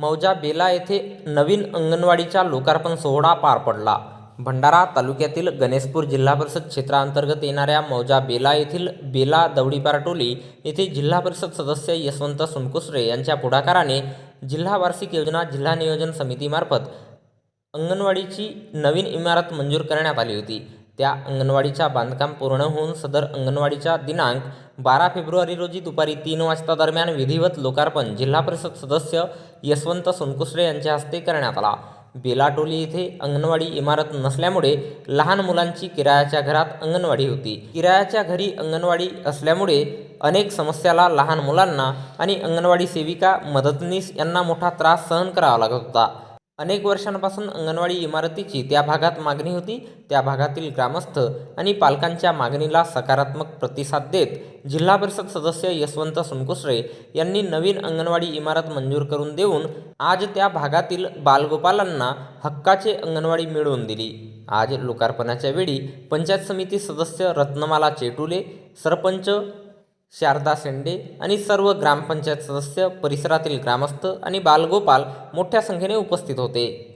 मौजा बेला येथे नवीन अंगणवाडीचा लोकार्पण सोहळा पार पडला. भंडारा तालुक्यातील गणेशपूर जिल्हा परिषद क्षेत्रांतर्गत येणाऱ्या मौजा बेला येथील बेला दवडीपारटोली येथे जिल्हा परिषद सदस्य यशवंत सोनकुसरे यांच्या पुढाकाराने जिल्हा वार्षिक योजना जिल्हा नियोजन समितीमार्फत अंगणवाडीची नवीन इमारत मंजूर करण्यात आली होती. त्या अंगणवाडीच्या बांधकाम पूर्ण होऊन सदर अंगणवाडीच्या दिनांक बारा फेब्रुवारी रोजी दुपारी तीन वाजता दरम्यान विधिवत लोकार्पण जिल्हा परिषद सदस्य यशवंत सोनकुसरे यांच्या हस्ते करण्यात आला. बेलाटोली येथे अंगणवाडी इमारत नसल्यामुळे लहान मुलांची किरायाच्या घरात अंगणवाडी होती. किरायाच्या घरी अंगणवाडी असल्यामुळे अनेक समस्याला लहान मुलांना आणि अंगणवाडी सेविका मदतनीस यांना मोठा त्रास सहन करावा लागत होता. अनेक वर्षांपासून अंगणवाडी इमारतीची त्या भागात मागणी होती. त्या भागातील ग्रामस्थ आणि पालकांच्या मागणीला सकारात्मक प्रतिसाद देत जिल्हा परिषद सदस्य यशवंत सोनकुसरे यांनी नवीन अंगणवाडी इमारत मंजूर करून देऊन आज त्या भागातील बालगोपालांना हक्काचे अंगणवाडी मिळवून दिली. आज लोकार्पणाच्या वेळी पंचायत समिती सदस्य रत्नमाला चेटुले सरपंच शारदा शेंडे आणि सर्व ग्रामपंचायत सदस्य परिसरातील ग्रामस्थ आणि बालगोपाल मोठ्या संख्येने उपस्थित होते.